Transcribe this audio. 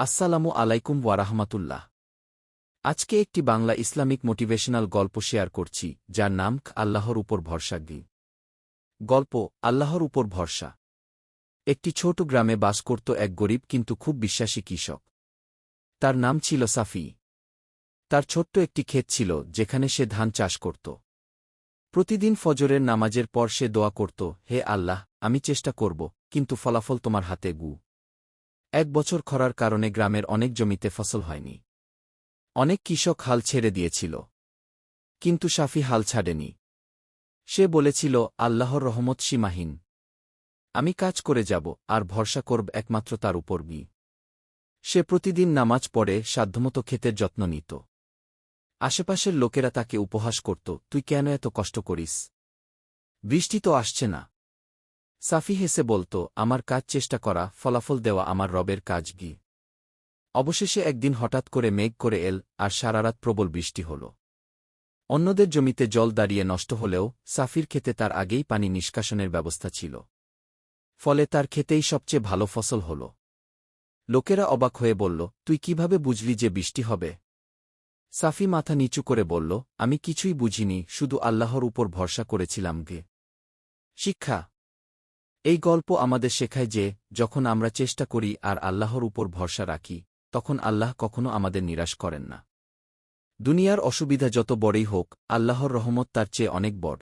আসসালামু আলাইকুম ওয়ারাহমাতুল্লাহ আজকে একটি বাংলা ইসলামিক মোটিভেশনাল গল্প শেয়ার করছি, যার নাম আল্লাহর উপর ভরসা গি। গল্প, আল্লাহর উপর ভরসা। একটি ছোট গ্রামে বাস করত এক গরিব কিন্তু খুব বিশ্বাসী কৃষক। তার নাম ছিল সাফি। তার ছোট্ট একটি ক্ষেত ছিল, যেখানে সে ধান চাষ করত। প্রতিদিন ফজরের নামাজের পর সে দোয়া করত, হে আল্লাহ, আমি চেষ্টা করব, কিন্তু ফলাফল তোমার হাতে গু। এক বছর খরার কারণে গ্রামের অনেক জমিতে ফসল হয়নি। অনেক কৃষক হাল ছেড়ে দিয়েছিল। কিন্তু সাফি হাল ছাড়েনি। সে বলেছিল, আল্লাহর রহমত সীমাহীন। আমি কাজ করে যাব, আর ভরসা করব একমাত্র তার উপর বি। সে প্রতিদিন নামাজ পড়ে, সাধ্যমতো ক্ষেতের যত্ন নিত। আশেপাশের লোকেরা তাকে উপহাস করত, তুই কেন এত কষ্ট করিস? বৃষ্টি তো আসছে না। সাফি হেসে বলত, আমার কাজ চেষ্টা করা, ফলাফল দেওয়া আমার রবের কাজ গি অবশেষে একদিন হঠাৎ করে মেঘ করে এল, আর সারারাত প্রবল বৃষ্টি হল। অন্যদের জমিতে জল দাঁড়িয়ে নষ্ট হলেও সাফির ক্ষেতে তার আগেই পানি নিষ্কাশনের ব্যবস্থা ছিল। ফলে তার ক্ষেতেই সবচেয়ে ভালো ফসল হল। লোকেরা অবাক হয়ে বলল, তুই কীভাবে বুঝলি যে বৃষ্টি হবে? সাফি মাথা নিচু করে বলল, আমি কিছুই বুঝিনি, শুধু আল্লাহর উপর ভরসা করেছিলাম গে। শিক্ষা এই গল্প আমাদের শেখায় যে, যখন আমরা চেষ্টা করি আর আল্লাহর উপর ভরসা রাখি, তখন আল্লাহ কখনো আমাদের নিরাশ করেন না। দুনিয়ার অসুবিধা যত বড়ই হোক, আল্লাহর রহমত তার চেয়ে অনেক বড়।